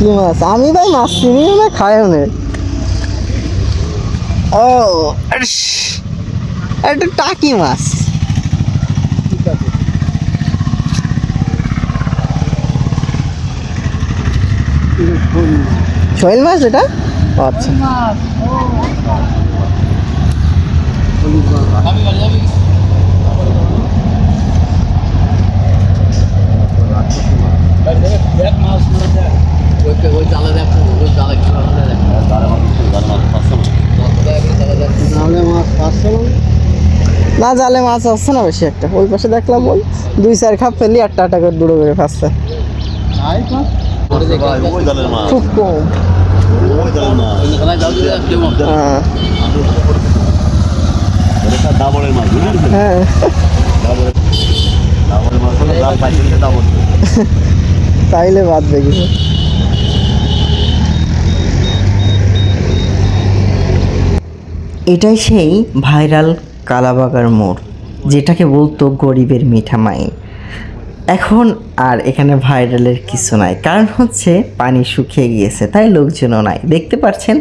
কি মাছ? আমি ভাই মাছ চিনিও না খাইও না। ও একটা টাকি মাছ। শৈল মাছ এটা? আচ্ছা না জালে মাছ আসছে না বেশি একটা। ওই পাশে দেখলাম ওই দুই চার খাপ ফেলি আটটা আটটা করে দুটো করে ফাঁসছে খুব কম। হ্যাঁ। হ্যাঁ। তাইলে বাদ দেখি এটাই সেই ভাইরাল কালাবাগার মোড়, যেটাকে বলতো গরিবের মিঠা মাইন এখন আর এখানে ভাইরালের কিছু নাই, কারণ হচ্ছে পানি শুকিয়ে গিয়েছে, তাই লোকজনও নাই। দেখতে পাচ্ছেন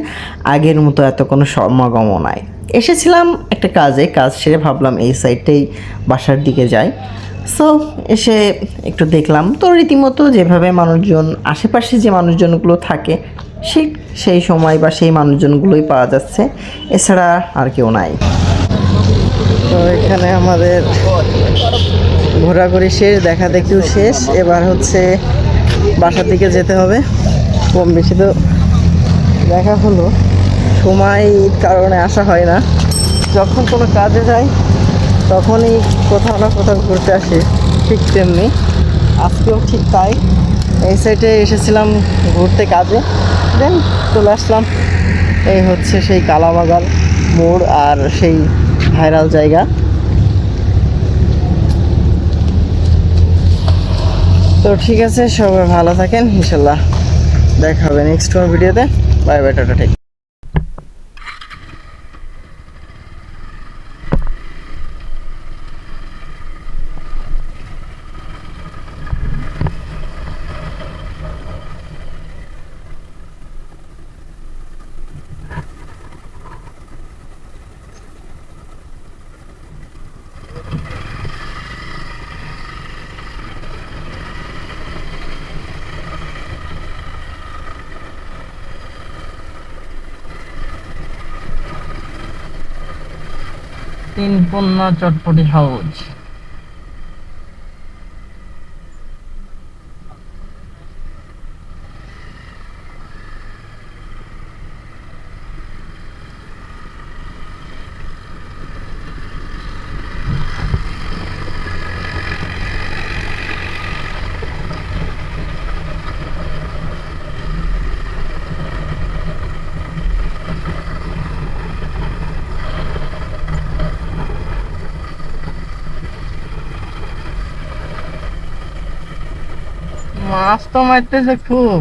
আগের মতো এত কোনো সমাগমও নাই। এসেছিলাম একটা কাজে, কাজ সেরে ভাবলাম এই সাইডটাই বাসার দিকে যাই। সো এসে একটু দেখলাম, তো রীতিমতো যেভাবে মানুষজন, আশেপাশে যে মানুষজনগুলো থাকে সেই সেই সময় বা সেই মানুষজনগুলোই পাওয়া যাচ্ছে। এছাড়া আর কেউ নাই। তো এখানে আমাদের ঘোরাঘুরি শেষ, দেখা দেখিও শেষ। এবার হচ্ছে বাসার দিকে যেতে হবে। কম বেশি তো দেখা হলো। সময় কারণে আসা হয় না। যখন কোনো কাজে যাই, তখনই কোথাও না কোথাও ঘুরতে আসি। ঠিক তেমনি। আজকেও ঠিক তাই। এই সাইডে এসেছিলাম ঘুরতে কাজে। দেন চলে আসলাম। এই হচ্ছে সেই কালাবাগান মোড় আর সেই ভাইরাল জায়গা। তো ঠিক আছে, সবাই ভালো থাকেন, ইনশাল্লাহ। দেখা হবে নেক্সট কোনো ভিডিওতে বাই বাই টাটা, ঠিক। তিন পণ্য চটপটি হাউস মাছ তো মারতেছে খুব।